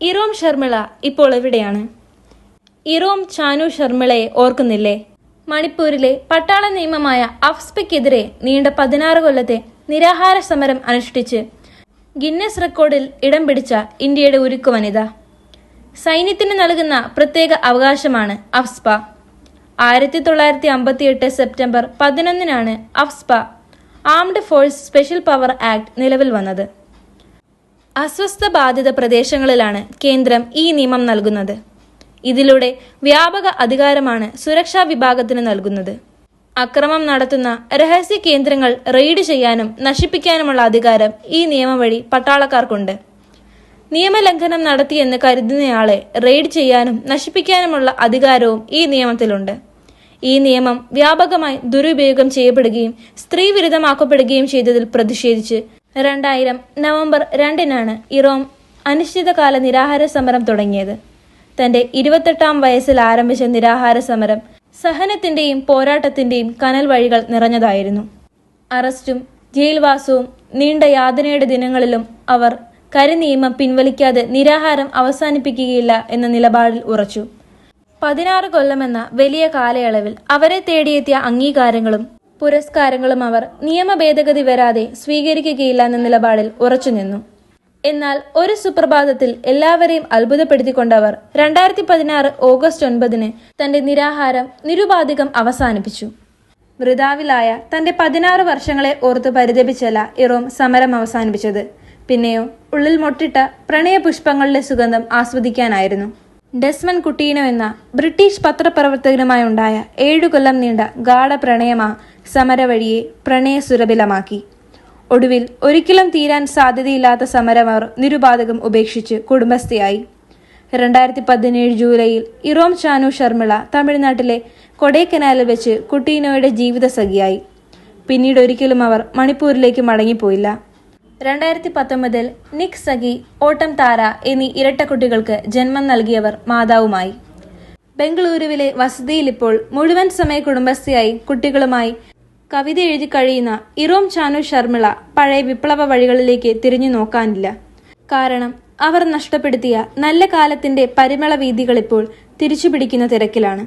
ഇറോം ശർമിള ഇപ്പോൾ എവിടെയാണ്? ഇറോം ചാനു ശർമിളയെ ഓർക്കുന്നില്ലേ? മണിപ്പൂരിലെ പട്ടാള നിയമമായ അഫ്സ്പയ്ക്കെതിരെ നീണ്ട പതിനാറ് കൊല്ലത്തെ നിരാഹാര സമരം അനുഷ്ഠിച്ച് ഗിന്നസ് റെക്കോർഡിൽ ഇടം പിടിച്ച ഇന്ത്യയുടെ ഉരുക്കു വനിത. സൈന്യത്തിന് നൽകുന്ന പ്രത്യേക അവകാശമാണ് അഫ്സ്പ. ആയിരത്തി തൊള്ളായിരത്തി അമ്പത്തിയെട്ട് September പതിനൊന്നിനാണ് AFSPA armed force special power act നിലവിൽ വന്നത്. അസ്വസ്ഥ ബാധിത പ്രദേശങ്ങളിലാണ് കേന്ദ്രം ഈ നിയമം നൽകുന്നത്. ഇതിലൂടെ വ്യാപക അധികാരമാണ് സുരക്ഷാ വിഭാഗത്തിന് നൽകുന്നത്. അക്രമം നടത്തുന്ന രഹസ്യ കേന്ദ്രങ്ങൾ റെയ്ഡ് ചെയ്യാനും നശിപ്പിക്കാനുമുള്ള അധികാരം ഈ നിയമം വഴി പട്ടാളക്കാർക്കുണ്ട്. നിയമലംഘനം നടത്തിയെന്ന് കരുതുന്നയാളെ റെയ്ഡ് ചെയ്യാനും നശിപ്പിക്കാനുമുള്ള അധികാരവും ഈ നിയമത്തിലുണ്ട്. ഈ നിയമം വ്യാപകമായി ദുരുപയോഗം ചെയ്യപ്പെടുകയും സ്ത്രീവിരുദ്ധമാക്കപ്പെടുകയും ചെയ്തതിൽ പ്രതിഷേധിച്ച് രണ്ടായിരം നവംബർ രണ്ടിനാണ് ഇറോം അനിശ്ചിതകാല നിരാഹാര സമരം തുടങ്ങിയത്. തന്റെ ഇരുപത്തെട്ടാം വയസ്സിൽ ആരംഭിച്ച നിരാഹാര സമരം സഹനത്തിന്റെയും പോരാട്ടത്തിന്റെയും കനൽ വഴികൾ നിറഞ്ഞതായിരുന്നു. അറസ്റ്റും ജയിൽവാസവും നീണ്ട യാതനയുടെ ദിനങ്ങളിലും അവർ കരിനിയമം പിൻവലിക്കാതെ നിരാഹാരം അവസാനിപ്പിക്കുകയില്ല എന്ന നിലപാടിൽ ഉറച്ചു. പതിനാറ് കൊല്ലമെന്ന വലിയ കാലയളവിൽ അവരെ തേടിയെത്തിയ അംഗീകാരങ്ങളും പുരസ്കാരങ്ങളും അവർ നിയമ ഭേദഗതി വരാതെ സ്വീകരിക്കുകയില്ല എന്ന നിലപാടിൽ ഉറച്ചുനിന്നു എന്നാൽ ഒരു സുപ്രഭാതത്തിൽ എല്ലാവരെയും അത്ഭുതപ്പെടുത്തിക്കൊണ്ടവർ രണ്ടായിരത്തി പതിനാറ് ഓഗസ്റ്റ് ഒൻപതിന് തന്റെ നിരാഹാരം നിരുപാധികം അവസാനിപ്പിച്ചു. വൃതാവിലായ തന്റെ പതിനാറ് വർഷങ്ങളെ ഓർത്ത് പരിതപിച്ചല്ല ഇറോം സമരം അവസാനിപ്പിച്ചത്. പിന്നെയോ ഉള്ളിൽ മൊട്ടിട്ട പ്രണയപുഷ്പങ്ങളുടെ സുഗന്ധം ആസ്വദിക്കാനായിരുന്നു. ഡെസ്മൻ കുട്ടീനോ എന്ന ബ്രിട്ടീഷ് പത്രപ്രവർത്തകനുമായി ഉണ്ടായ ഏഴു കൊല്ലം നീണ്ട ഗാഢ പ്രണയമാ സമരവഴിയെ പ്രണയസുരഭിലമാക്കി ഒടുവിൽ ഒരിക്കലും തീരാൻ സാധ്യതയില്ലാത്ത സമരം അവർ നിരുപാധകം ഉപേക്ഷിച്ച് കുടുംബസ്ഥയായി. രണ്ടായിരത്തി പതിനേഴ് ജൂലൈയിൽ ഇറോം ചാനു ശർമിള തമിഴ്നാട്ടിലെ കൊടൈക്കനാലിൽ വെച്ച് കുട്ടീനോയുടെ ജീവിതസഖിയായി. പിന്നീട് ഒരിക്കലും അവർ മണിപ്പൂരിലേക്ക് മടങ്ങിപ്പോയില്ല. രണ്ടായിരത്തി പത്തൊമ്പതിൽ നിക് സഖി ഓട്ടം താര എന്നീ ഇരട്ടക്കുട്ടികൾക്ക് ജന്മം നൽകിയവർ മാതാവുമായി. ബംഗളൂരുവിലെ വസതിയിൽ ഇപ്പോൾ മുഴുവൻ സമയ കുടുംബസ്ഥയായി കുട്ടികളുമായി കവിത എഴുതി കഴിയുന്ന ഇറോം ചാനു ശർമിള പഴയ വിപ്ലവ വഴികളിലേക്ക് തിരിഞ്ഞു നോക്കാനില്ല. കാരണം അവർ നഷ്ടപ്പെടുത്തിയ നല്ല കാലത്തിന്റെ പരിമള വീതികൾ ഇപ്പോൾ തിരിച്ചുപിടിക്കുന്ന തിരക്കിലാണ്.